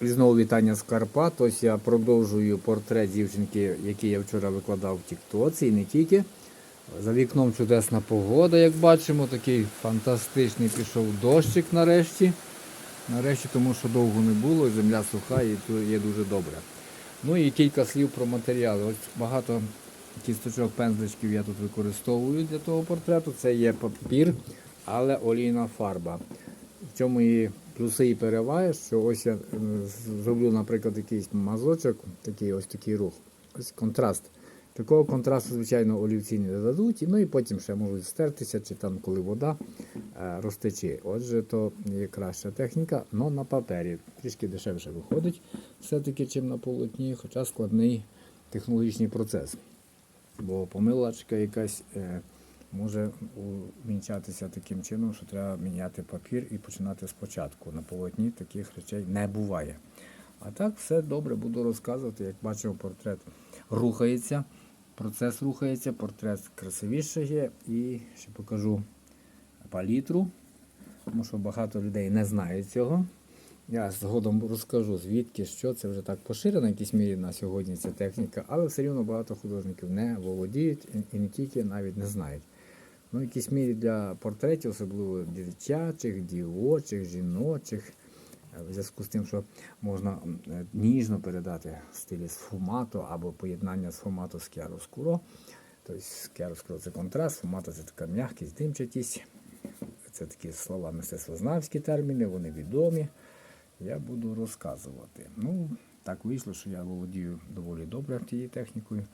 І знову вітання з Карпат. Ось я продовжую портрет дівчинки, який я вчора викладав в Тіктоці, і не тільки. За вікном чудесна погода, як бачимо, такий фантастичний пішов дощик нарешті. Нарешті, тому що довго не було, земля суха і є дуже добре. Ну і кілька слів про матеріали. Ось багато кісточок пензличків я тут використовую для того портрету. Це є папір, але олійна фарба. В цьому і плюси і переваги, що ось я е, зроблю, наприклад, якийсь мазочок, такий ось такий рух. Ось контраст. Такого контрасту, звичайно, олівці не дадуть, ну і потім ще можуть стертися, чи там, коли вода е, розтече. Отже, то є краща техніка, але на папері трішки дешевше виходить, все-таки, чим на полотні, хоча складний технологічний процес. Бо помилочка якась е, може увінчатися таким чином, що треба міняти папір і починати спочатку. На полотні таких речей не буває. А так все добре, буду розказувати. Як бачимо, портрет рухається, процес рухається, портрет красивіше є. І ще покажу палітру, тому що багато людей не знають цього. Я згодом розкажу, звідки, що це вже так поширено, в якійсь мірі на сьогодні ця техніка, але все рівно багато художників не володіють і не тільки навіть не знають. Ну, в якійсь мірі для портретів, особливо дитячих, дівочих, жіночих, е, в зв'язку з тим, що можна е, ніжно передати в стилі сфумато або поєднання сфумато з кіароскуро. Тобто кіароскуро це контраст, сфумато це така м'якість, димчатість. Це такі слова мистецтвознавські терміни, вони відомі. Я буду розказувати. Ну, так вийшло, що я володію доволі добре тією технікою.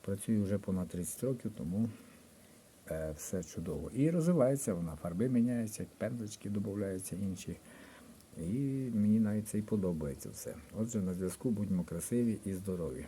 Працюю вже понад 30 років, тому все чудово. І розвивається вона, фарби міняються, пензлички додаються інші. І мені навіть це і подобається все. Отже, на зв'язку будьмо красиві і здорові.